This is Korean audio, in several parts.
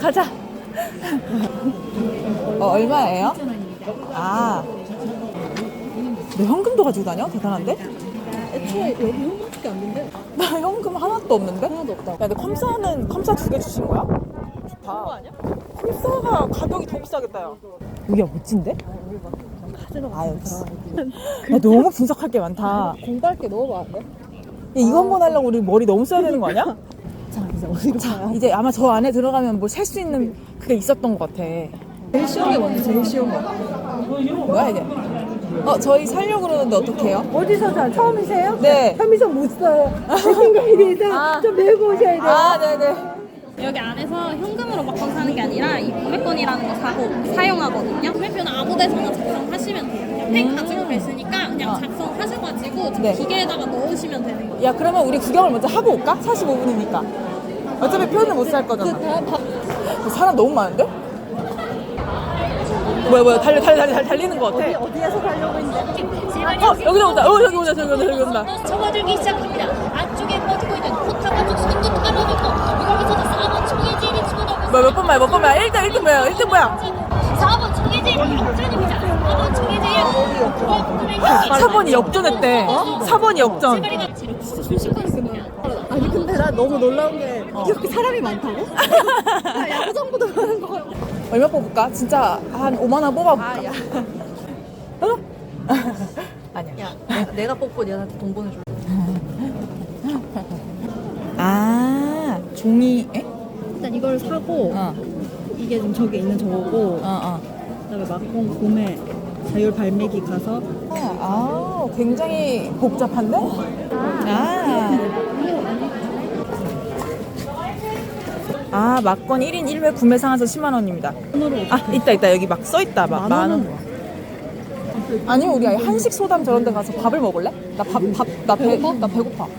가자. 어, 얼마예요? 아. 너 현금도 가지고 다녀? 대단한데? 애초에 여기 현금밖에 안 된대. 나 현금 하나도 없는데? 하나도 없다. 야, 근데 컴사는 컴사 두 개 주신 거야? 좋다. 아니야? 컴사가 가격이 더 비싸겠다, 야. 여기가 멋진데? 아, 역시. 야, 너무 분석할 게 많다. 공부할 게 너무 많은데? 야, 이거 한번 하려고 우리 머리 너무 써야 되는 거 아니야? 자, 이제 어디로 가야 이제 아마 저 안에 들어가면 뭘 살 수 있는 그게 있었던 것 같아. 제일 쉬운 게 뭔지 제일 쉬운 거. 뭐야, 이게? 어, 저희 살려고 그러는데 어떡해요? 어디서 사? 처음이세요? 네. 편의점 못 사요. 생각이 돼서 아. 좀 메고 오셔야 돼요. 아, 네네. 여기 안에서 현금으로 막 건 사는 게 아니라 이 구매권이라는 거 사고 사용하거든요. 구매표는 아무 데서나 작성하시면 돼요. 그냥 펜 가지고 계시니까 그냥 어. 작성하셔가지고 저 네. 기계에다가 넣으시면 되는 거예요. 야, 그러면 우리 구경을 먼저 하고 올까? 45분이니까. 어차피 표는 못살 거잖아. 사람 너무 많은데? 뭐야, 뭐야, 달려, 달려, 달려, 달리는 거 같아. 어디에서 가려고 했는데? 어, 여기로 온다. 어, 여기 오자, 저기 온다, 저기 온다. 접어들기 시작합니다. 안쪽에 버티고 있는 포탑가족 손도 깔아놓고 여기서도 4번 총예지를 집어넣고 뭐야, 몇번 말야 몇번 말야 1등, 1등 뭐야, 1등 뭐야? 4번 총예지 역전입니다. 4번 총예지 역전. 4번이 역전했대. 4번이 역전. 아니 근데 나 너무 놀라운 게 이렇게 사람이 많다고? 나 야구장보다 많은 거 같아. 얼마 뽑을까? 진짜 한 5만 원 뽑아볼까? 아, 야. 어? 아니야. 야, 내가, 내가 뽑고 얘한테 돈 보내줘. 아, 종이, 에? 일단 이걸 사고 어, 이게 지금 저기 있는 저거고 어, 어. 그다음에 막공 구매 자율 발매기 가서 아, 굉장히 복잡한데? 아. 아, 막건 1인 1회 구매 상한선 10만 원입니다. 아, 있다, 있다. 여기 막 써 있다. 막, 만 원. 아니면 우리 아예 한식 소담 저런 데 가서 밥을 먹을래? 나 밥, 밥, 나 배, 나 배고파.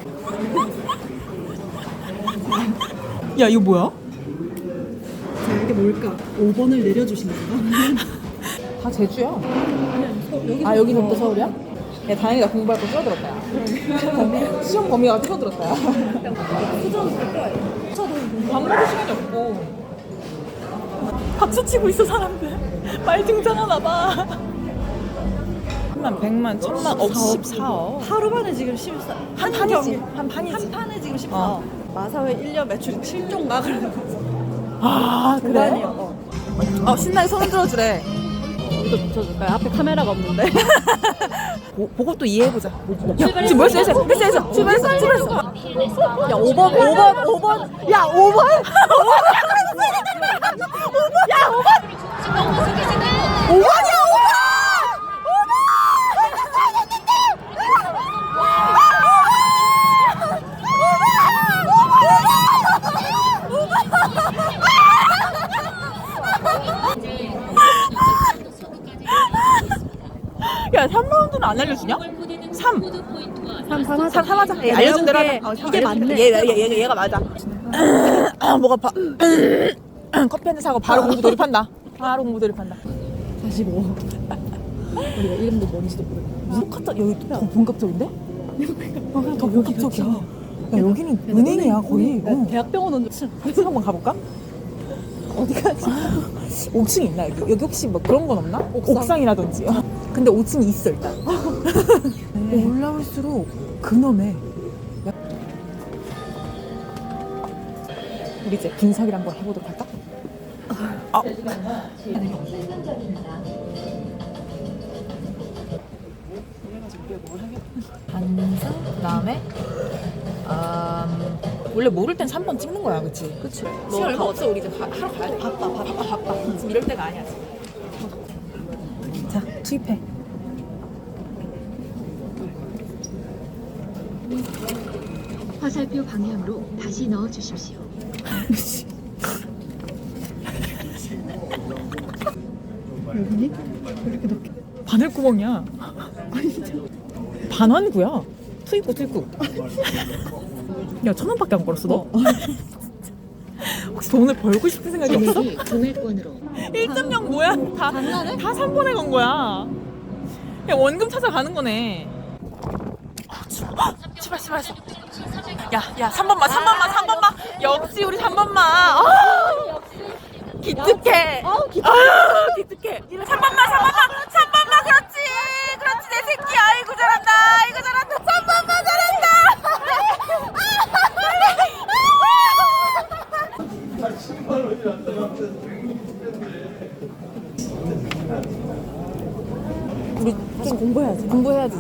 야, 이거 뭐야? 자, 이게 뭘까? 5번을 내려주신 건가? 다 제주야. 아, 여기서부터 서울이야? 야, 다행이다. 공부할 거 줄어들었다. 야. 시험 범위가 줄어들었다. 야. 밥 먹을 시간이 없고. 박수 치고 있어, 사람들. 말 등장하나 봐. 10만, 100만, 1000만, 억, 14억. 하루 만에 지금 14. 한 판이지. 한 판이지. 한 판에 지금 14. 어. 마사회 1년 매출이 7조인가 그러는 거지. 아, 그래? 그만이요. 어. 어, 신나게 손 흔들어주래. 이거 붙여줄까요? 앞에 카메라가 없는데. 보, 또 이해해보자. 야, 지금 뭐였어? 했어, 했어, 했어. 출발했어, 출발했어. 야, 5번, 5번, 5번. 야, 5번? 너무 속이시는 5번이야, 5번! 야, 3라운드는 안 알려주냐? 3. 3, 3 하자. 3, 3 하자. 예, 내가 알려준 대로 하자. 어, 이게 맞네. 얘, 얘, 얘, 얘가 맞아. 아, 목 아파. 커피 한 잔 사고 바로 공부 돌입한다. 바로 공부 돌입한다. 45. 우리가 이름도 뭔지도 모르고. 무슨 카타 여기 더 본격적인데? 어, 더 본격적이야. 야, 여기는 은행이야, 거의. 어. 대학병원 온 줄. 한번 가볼까? 어디 가 지? 5층 있나 여기? 여기 혹시 뭐 그런 건 없나? 옥상. 이라든지 근데 5층이 있어 일단. 올라올수록 근엄해. 야. 우리 이제 분석을 한번 해보도록 할까? 아. 반성 그다음에 음, 원래 모를 땐 3번 찍는 거야, 그치? 그치. 시간 얼마 없어 우리 이제 가- 하러 가야 돼 바빠 바빠 바빠 바빠 지금 이럴 때가 아니야 지금 자 투입해 화살표 방향으로 다시 넣어 주십시오. 여기니? 이렇게 넣게. 바늘구멍이야 반환구야 투입구 투입구 야 천 원밖에 안 걸었어 너? 혹시 돈을 벌고 싶은 생각이 없어? 금액이 구매권으로 1.0 뭐야? 다, 다 3번에 건 거야 야 원금 찾아가는 거네 아, 헉! 출발 출발했어 야, 야, 3번만, 3번만, 3번만. 역시 우리 3번만. 아! 기특해. 아우 기특해. 기특해. 3번만 3번만 3번만 그렇지. 그렇지 내 새끼. 아이고 잘한다. 아이고 잘한다. 3번만 우리 좀 공부해야지. 공부해야지.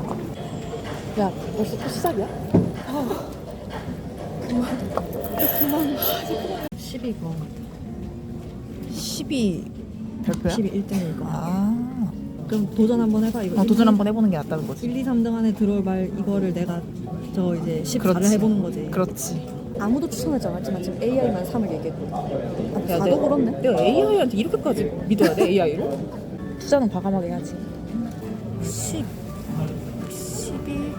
야, 벌써 또 시작이야? 그만. 12번. 12 별표야? 12 1등일 거야. 아, 그럼 도전 한번 해봐. 이거 어, 도전 한번 해보는 게 낫다는 거지. 1, 2, 3등 안에 들어올 말 이거를 내가 저 이제 14를 그렇지. 해보는 거지. 그렇지. 아무도 추천하지 않았지만 지금 AI만 3을 얘기했거든. 아, 야, 4도 내- 그렇네. 내가 AI한테 이렇게까지 믿어야 돼? AI를? 투자는 과감하게 해야지. 10, 12.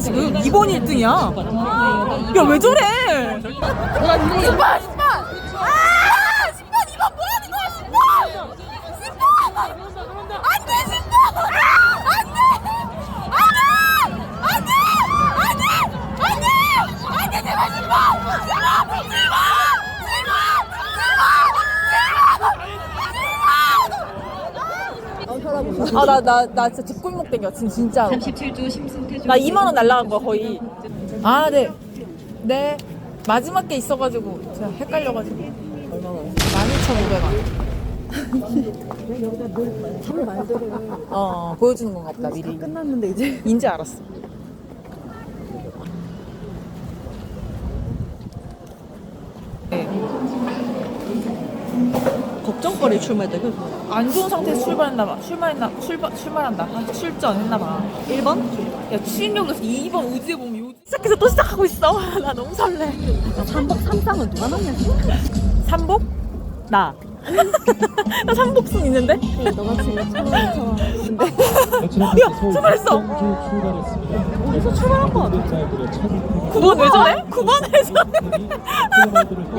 지금 2번 1등이야. 야, 왜 저래? 10번, 10번! 아! 10번, 2번 뭐 하는 거야, 10번! 10번! 안 돼, 10번! 안 돼! 안 돼! 안 돼! 안 돼! 안 돼! 안 돼, 제발 10번! 10번! 10번! 10번! 10번! 아, 나, 나, 나 진짜 뒷골목 땡겨. 지금 진짜로. 37조 심승태 나 2만원 날라간 거 거의. 아, 네. 네. 마지막 게 있어가지고 제가 헷갈려가지고. 얼마나? 12,500원. 참 말대로 어, 보여주는 건가 보다, 미리. 끝났는데 이제 인지 알았어. 네. 걱정거리 출마했다. 안 좋은 상태에서 출발했나봐. 출발했나, 출발, 출발한다. 아, 출전했나봐. 1번? 야, 추진력에서 2번 우지에 보면 요지. 시작해서 또 시작하고 있어. 나 너무 설레. 삼복 삼상은 누가 넣냐? 삼복? 나. 나 삼복순 있는데? 너가 지금 처음 야, 출발했어. 어디서 출발한 거 같아? 9번 왜 저래? 9번 왜 저래?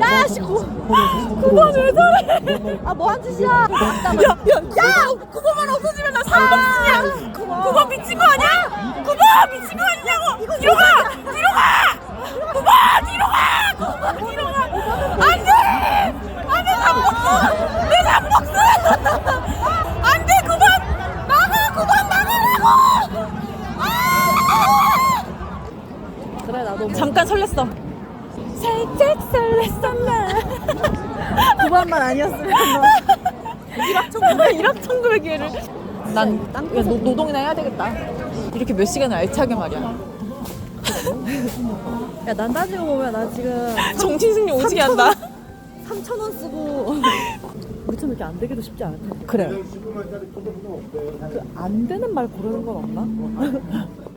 야, 씨, 구, 9번 왜 저래? 아, 뭐 한 짓이야? 야, 야, 야, 9번만 없어지면 나 삼복순이야. 9번 미친 거 아니야? 9번 미친 거 아니냐고. 가! 뒤로 살짝 설렜어 나. 9번만 아니었으면 일확천금의 일확천금의 기회를. 난 땅, 야, 노, 노동이나 해야 되겠다. 이렇게 몇 시간을 알차게 말이야. 야, 난 따지고 보면 나 지금 정신승리 오지게 한다. 3,000원 쓰고 우리처럼 이렇게 안 되기도 쉽지 않을 텐데. 그래. 그 안 되는 말 고르는 건 없나?